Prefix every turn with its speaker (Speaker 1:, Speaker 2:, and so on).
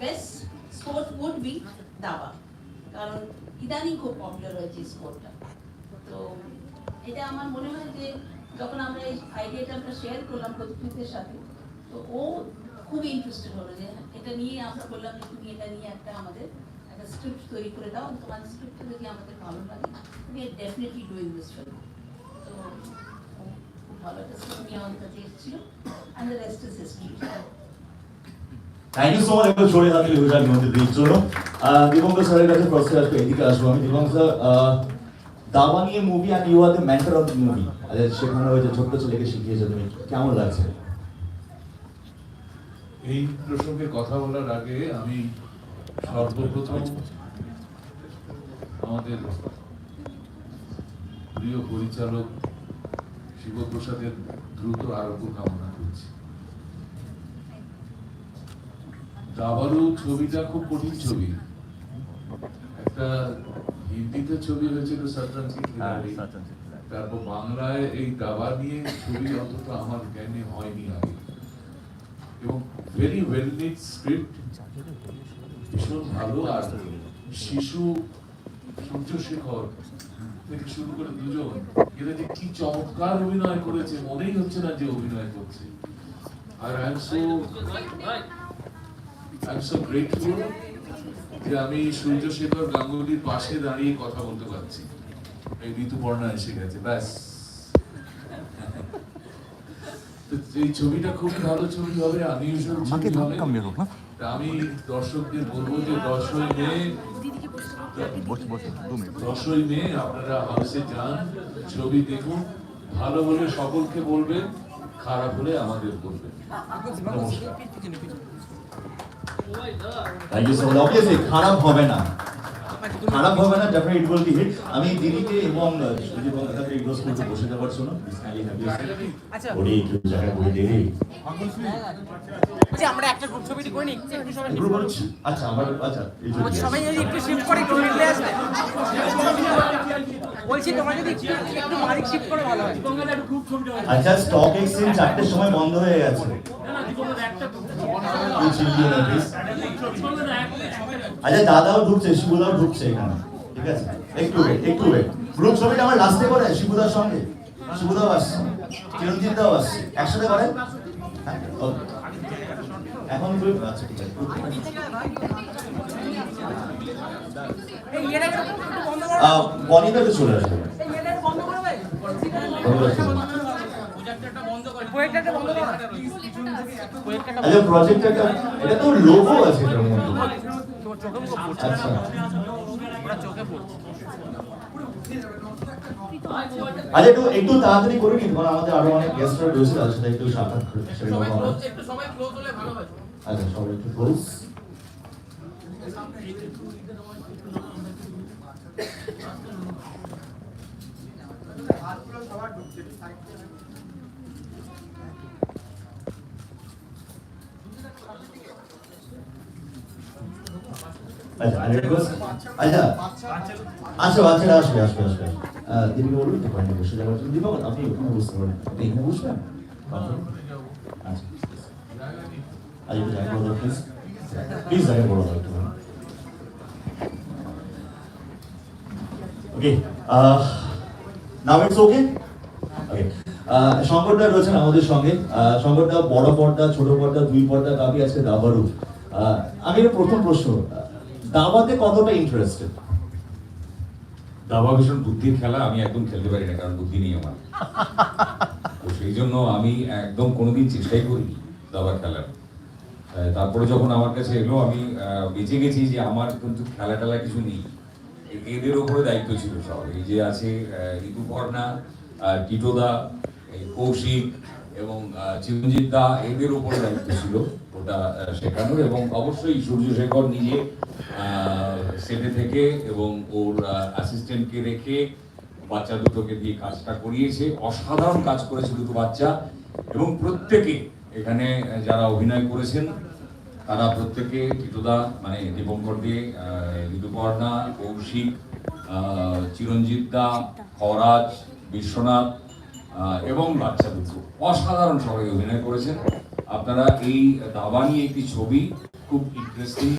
Speaker 1: Best sport would be দাবা কারণ ইদানিং খুব পপুলার হয়েছে স্পোর্টটা তো এটা আমার মনে হয় যে যখন আমরা এই আইডিয়াটা আমরা শেয়ার করলাম প্রতিযোগীদের সাথে, তো ও খুবই ইন্টারেস্টেড হলো যে এটা নিয়ে আমরা বললাম যে তুমি এটা নিয়ে একটা আমাদের একটা স্ক্রিপ্ট তৈরি করে দাও তোমার স্ক্রিপ্টটা যদি আমাদের ভালো লাগে তুমি ডেফিনেটলি ডুইং দিস ফিল্ম তো খুব ভালো একটা স্ক্রিপ্ট নিয়ে আমাদের কাছে এসেছিল and the rest is history
Speaker 2: thank you so much একটু হাতে লেগে নিমন্ত্রিত দিন জন্য দিবঙ্কর স্যারের কাছে প্রশ্ন আসবে এদিকে আসব আমি। দিবঙ্কর স্যার দাবা নিয়ে movie and you are the mentor of the movie সেখানে ওই যে ছোট্ট ছেলেকে শিখিয়েছো তুমি। কেমন লাগছে?
Speaker 3: এই প্রসঙ্গে কথা বলার আগে আমি সর্বপ্রথম আমাদের প্রিয় পরিচালক শিবপ্রসাদের দ্রুত আরোগ্য কামনা দাবারু ছবিটা খুব কঠিন ছবি। একটা হিন্দিতে ছবি হয়েছিল সতরঞ্জ খিলাড়ি। তারপর বাংলায় এই দাবা নিয়ে ছবি অন্তত আমার জ্ঞানে হয়নি আগে। এবং ভেরি ওয়েল নিট স্ক্রিপ্ট ভীষণ ভালো। আর শিশু সূর্যশেখর থেকে শুরু করে দুজন এরা যে কি চমৎকার অভিনয় করেছে মনেই হচ্ছে না যে অভিনয় করছে। আর I am so I am so grateful যে আমি সূর্যশেখর গাঙ্গুলির পাশে দাঁড়িয়ে কথা বলতে পারছি এই ঋতুপর্ণা এসে গেছে ব্যাস তো এই ছবিটা খুবই ভালো ছবি হবে তা আমি দর্শকদের বলব যে দশই মে দশই মে আপনারা হাউসে যান ছবি দেখুন ভালো হলে সকলকে বলবেন খারাপ হলে আমাদের বলবেন নমস্কার
Speaker 2: thank you so much obviously খারাপ হবে না। খারাপ হবে না definitely it will be hit আমি দিদিকে এবং সুদীপ বন্দ্যোপাধ্যায়কে রিকোয়েস্ট করতে বসে যাওয়ার জন্য
Speaker 4: আচ্ছা।
Speaker 2: ওরে একটু জায়গা করে
Speaker 4: যে আমরা একটা গ্রুপ ছবিটি করে নিই। একটু সবাই
Speaker 2: গ্রুপ আচ্ছা আমার আচ্ছা
Speaker 4: সবাই যদি একটু শিফট করে একটু মিডলে আসবে। বলছি তোমরা যদি একটু মালিক শিফট করে ভালো হয়।
Speaker 2: আচ্ছা স্টক এক্সচেঞ্জ চারটের সময় বন্ধ হয়ে গেছে। আচ্ছা দাদাও ঢুকছে শিবুদাও ঢুকছে। এখানে ঠিক আছে? একটু wait, একটু ওয়েট গ্রুপ ছবিটা আমার লাস্টে করে শিবুদার সঙ্গে। শিবুদাও আসছে চিরঞ্জিত আসছে। একসাথে করেন? হ্যাঁ এখন গ্রুপ আচ্ছা ঠিক আছে।
Speaker 4: করো
Speaker 2: বনিদাকে চলে আসবে।
Speaker 4: করো করো
Speaker 2: আচ্ছা এটা তো লোগো আছে এটার মধ্যে। আচ্ছা একটু একটু তাড়াতাড়ি করে নিন, কারণ অনেক গেস্টরা রয়েছে, তাদের সাথে একটু সাক্ষাৎ করে সেরকম আমরা আচ্ছা সবাই একটু ক্লোজ আচ্ছা আচ্ছা আসবে ওকে ওকে রয়েছেন আমাদের সঙ্গে। আহ, শঙ্করদা বড় পর্দা ছোট পর্দা দুই পর্দা কাপি আছে দাবারু আমি প্রথম প্রশ্ন দাবাতে কতটা ইন্টারেস্টেড
Speaker 5: দাবা ভীষণ বুদ্ধির খেলা, আমি একদম খেলতে পারি না, কারণ বুদ্ধি নেই আমার। তো সেই জন্য আমি একদম কোনোদিন চেষ্টাই করিনি দাবা খেলার। তারপরে যখন আমার কাছে এলো, আমি বেঁচে গেছি যে আমার কিন্তু খেলা টেলা কিছু নেই। এদের ওপরে দায়িত্ব ছিল সব। এই যে আছে ঋতুপর্ণা টিটোদা কৌশিক এবং চিরঞ্জিত দা এদের ওপরে দায়িত্ব ছিল ওটা শেখানোর এবং অবশ্যই সূর্যশেখর নিজে সেটে থেকে এবং ওর অ্যাসিস্ট্যান্টকে রেখে বাচ্চা দুটোকে দিয়ে কাজটা করিয়েছে। অসাধারণ কাজ করেছে দুটো বাচ্চা। এবং প্রত্যেকে এখানে যারা অভিনয় করেছেন তারা প্রত্যেকে টিটোদা মানে দীপঙ্কর দে ঋতুপর্ণা কৌশিক আহ, চিরঞ্জিত দা খরাজ বিশ্বনাথ এবং বাচ্চা দুটো অসাধারণ সবাই অভিনয় করেছেন। আপনারা এই দাবা নিয়ে একটি ছবি, খুব ইন্টারেস্টিং